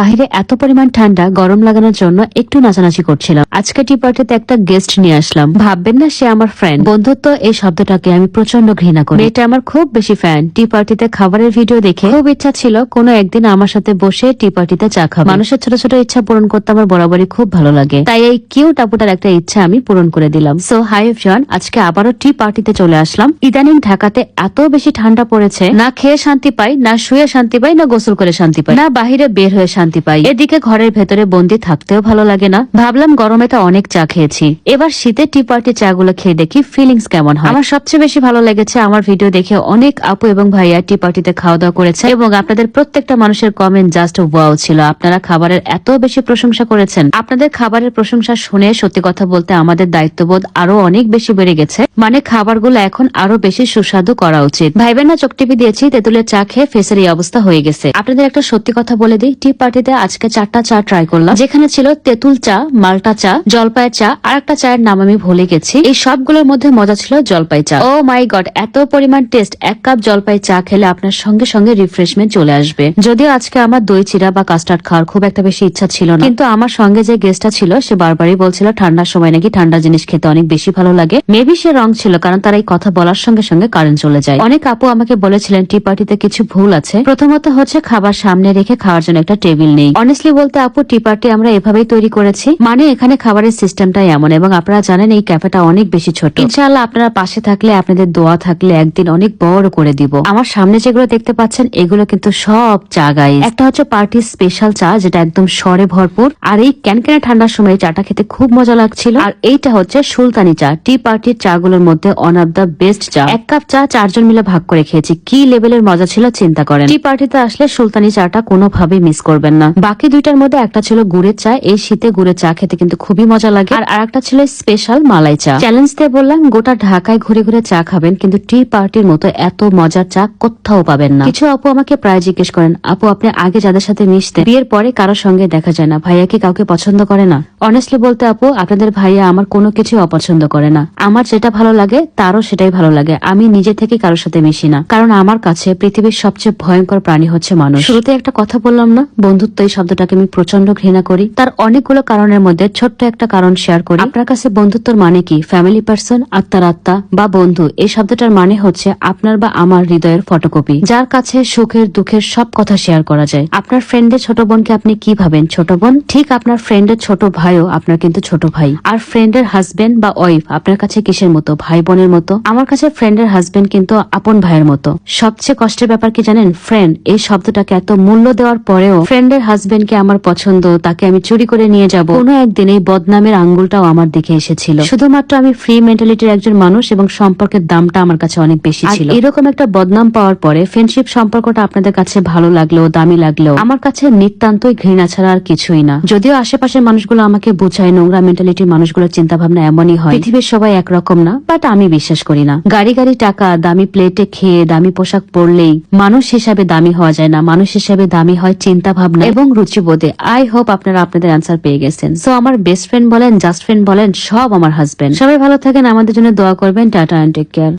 বাইরে এত পরিমাণ ঠান্ডা, গরম লাগানোর জন্য একটু নাচানাচি করছিলাম আজকে টি পার্টিতে একটা গেস্ট নিয়ে আসলাম। ভাববেন না সে আমার ফ্রেন্ড বন্ধুত্ব এই শব্দটাকে আমি প্রচণ্ড ঘৃণা করি। এটা আমার খুব বেশি ফ্যান টি পার্টিতে খাবারের ভিডিও দেখে খুব ইচ্ছা ছিল কোনো একদিন আমার সাথে বসে টি পার্টিতে চা খাব। মানুষের ছোট ছোট ইচ্ছা পূরণ করতে আমার বরাবরই খুব ভালো লাগে। তাই এই কিউট টাপুটার একটা ইচ্ছা আমি পূরণ করে দিলাম। সো হাই এভরিওয়ান আজকে আবারও টি পার্টিতে চলে আসলাম। ইদানিং ঢাকাতে এত বেশি ঠান্ডা পড়েছে, না খেয়ে শান্তি পাই, না শুয়ে শান্তি পাই, না গোসল করে শান্তি পাই, না বাহিরে বের হয়ে পাই। এদিকে ঘরের ভেতরে বন্দি থাকতেও ভালো লাগে না। ভাবলাম গরমে তো অনেক চা খেয়েছি। এবার শীতের টি পার্টি চা গুলো খেয়ে দেখি ফিলিংস কেমন হয়। আমার সবচেয়ে বেশি ভালো লেগেছে আমার ভিডিও দেখে অনেক আপু এবং ভাইয়া টি পার্টিতে খাওয়া দাওয়া করেছে এবং আপনাদের প্রত্যেকটা মানুষের কমেন্ট জাস্ট ওয়াও ছিল। আপনারা খাবারের এত বেশি প্রশংসা করেছেন। আপনাদের খাবারের প্রশংসা শুনে সত্যি কথা বলতে আমাদের দায়িত্ববোধ আরও অনেক বেশি বেড়ে গেছে। মানে খাবারগুলো এখন আরও বেশি সুস্বাদু করা উচিত। ভাইবেন না, চোখ টিপি দিয়েছি, তেঁতুলের চা খেয়ে ফেসের এই অবস্থা হয়ে গেছে। আপনাদের একটা সত্যি কথা বলে দিই টি পার্টিতে আজকে চারটা চা ট্রাই করলাম। যেখানে ছিল তেঁতুল চা, মাল্টা চা, জলপাই চা, আর একটা চায়ের নাম আমি ভুলে গেছি। এই সবগুলোর মধ্যে মজা ছিল জলপাই চা। ও মাই গড এত পরিমাণ টেস্ট এক কাপ জলপাই চা খেলে আপনার সঙ্গে সঙ্গে রিফ্রেশমেন্ট চলে আসবে। যদিও আজকে আমার দই, চিরা বা কাস্টার্ড খাওয়ার খুব একটা বেশি ইচ্ছা ছিল না। কিন্তু আমার সঙ্গে যে গেস্টটা ছিল, সে বারবারই বলছিল, ঠান্ডার সময় নাকি ঠান্ডা জিনিস খেতে অনেক বেশি ভালো লাগে। মেবি সে রং ছিল, কারণ তার এই কথা বলার সঙ্গে সঙ্গে কারেন্ট চলে যায়। অনেক আপু আমাকে বলেছিলেন টি পার্টিতে কিছু ভুল আছে। প্রথমত হচ্ছে খাবার সামনে রেখে খাওয়ার জন্য একটা টেবিল নেই। অনেস্টলি বলতে আপু টি পার্টি আমরা এভাবেই তৈরি করেছি। মানে এখানে খাবারের সিস্টেমটাই এমন এবং আপনারা জানেন এই ক্যাফেটা অনেক বেশি ছোট। ইনশাআল্লাহ আপনারা পাশে থাকলে, আপনাদের দোয়া থাকলে একদিন অনেক বড় করে দিব। আমার সামনে যেগুলো দেখতে পাচ্ছেন, এগুলো কিন্তু সব চা গাইস একটা হচ্ছে পার্টির স্পেশাল চা, যেটা একদম সরে ভরপুর। আর এই ক্যানক্যানে ঠান্ডার সময় চাটা খেতে খুব মজা লাগছিল। আর এইটা হচ্ছে সুলতানি চা। টি পার্টির চা গুলোর মধ্যে অন অফ দ্য বেস্ট চা। এক কাপ চা চারজন মিলে ভাগ করে খেয়েছি। কি লেভেলের মজা ছিল, চিন্তা করেন। টি পার্টিতে আসলে সুলতানি চাটা কোনোভাবেই মিস করবেন না। বাকি দুইটার মধ্যে একটা ছিল গুড়ের চা, এই শীতে গুড়ের চা খেতে কিন্তু খুবই মজা লাগে। আর আরেকটা ছিল স্পেশাল মালাই চা। চ্যালেঞ্জ দিয়ে বললাম, গোটা ঢাকায় ঘুরে ঘুরে চা খাবেন, কিন্তু টি পার্টির মতো এত মজার চা কোথাও পাবেন না। কিছু আপু আমাকে প্রায় জিজ্ঞেস করেন, আপু, আপনি আগে যাদের সাথে মিশতে বিয়ের পরে কারোর সঙ্গে দেখা যায় না? ভাইয়া কি কাউকে পছন্দ করে না? অনেস্টলি বলতে আপু, আপনাদের ভাইয়া আমার কোনো কিছু অপছন্দ করে না। আমার যেটা ভালো লাগে, তারও সেটাই ভালো লাগে। আমি নিজে থেকে কারোর সাথে মিশি না। কারণ আমার কাছে পৃথিবীর সবচেয়ে ভয়ঙ্কর প্রাণী হচ্ছে মানুষ। শুরুতে একটা কথা বললাম না বন্ধুত্ব এই শব্দটাকে আমি প্রচণ্ড ঘৃণা করি। তার অনেকগুলো কারণের মধ্যে ছোট্ট একটা কারণ শেয়ার করি। আপনার কাছে বন্ধুত্বর মানে কি? ফ্যামিলি পার্সন আত্মার আত্মা বা বন্ধু। এই শব্দটার মানে হচ্ছে আপনার বা আমার হৃদয়ের ফটোকপি যার কাছে সুখের, দুঃখের সব কথা শেয়ার করা যায়। আপনার ফ্রেন্ডের ছোট বোনকে আপনি কি ভাবেন? ছোট বোন? ঠিক আপনার ফ্রেন্ডের ছোট ভাইও আপনার কিন্তু ছোট ভাই। আর ফ্রেন্ডের হাজবেন্ড বা ওয়াইফ আপনার কাছে কিসের মতো? ভাই বোনের মতো? আমার কাছে ফ্রেন্ডের হাজবেন্ড কিন্তু আপন ভাইয়ের মতো। সবচেয়ে কষ্টের ব্যাপার কি জানেন? ফ্রেন্ড এই শব্দটাকে এত মূল্য দেওয়ার পরেও ফ্রেন্ডের হাজবেন্ডকে আমার পছন্দ তাকে আমি চুরি করে নিয়ে যাব। কোনো একদিন এই বদনামের আঙ্গুলটাও আমার দিকে এসেছিল। শুধুমাত্র আমি ফ্রি মেন্টালিটির একজন মানুষ এবং সম্পর্কের দামটা আমার কাছে অনেক বেশি ছিল। এরকম একটা বদনাম পাওয়ার পরে ফ্রেন্ডশিপ সম্পর্কটা আপনাদের কাছে ভালো লাগলেও দামি লাগলেও আমার কাছে নিতান্তই ঘৃণা ছাড়া আর কিছুই না। যদিও আশেপাশের মানুষগুলো আমাকে বোঝায় নোংরা মেন্টালিটির মানুষগুলোর চিন্তা ভাবনা এমনই হয়। পৃথিবীর সবাই একরকম না বাট আমি বিশ্বাস করি না। গাড়ি গাড়ি টাকা দামি প্লেটে খেয়ে দামি পোশাক পরলেই মানুষ হিসাবে দামি হওয়া যায় না। মানুষ হিসাবে দামি হয় চিন্তা ভাবনা এবং রুচিবোধে আই হোপ আপনারা আপনাদের অ্যান্সার পেয়ে গেছেন। সো আমার বেস্ট ফ্রেন্ড বলেন জাস্ট ফ্রেন্ড বলেন, সব আমার হাজবেন্ড সবাই ভালো থাকেন, আমাদের জন্য দোয়া করবেন, টাটা অ্যান্ড টেক কেয়ার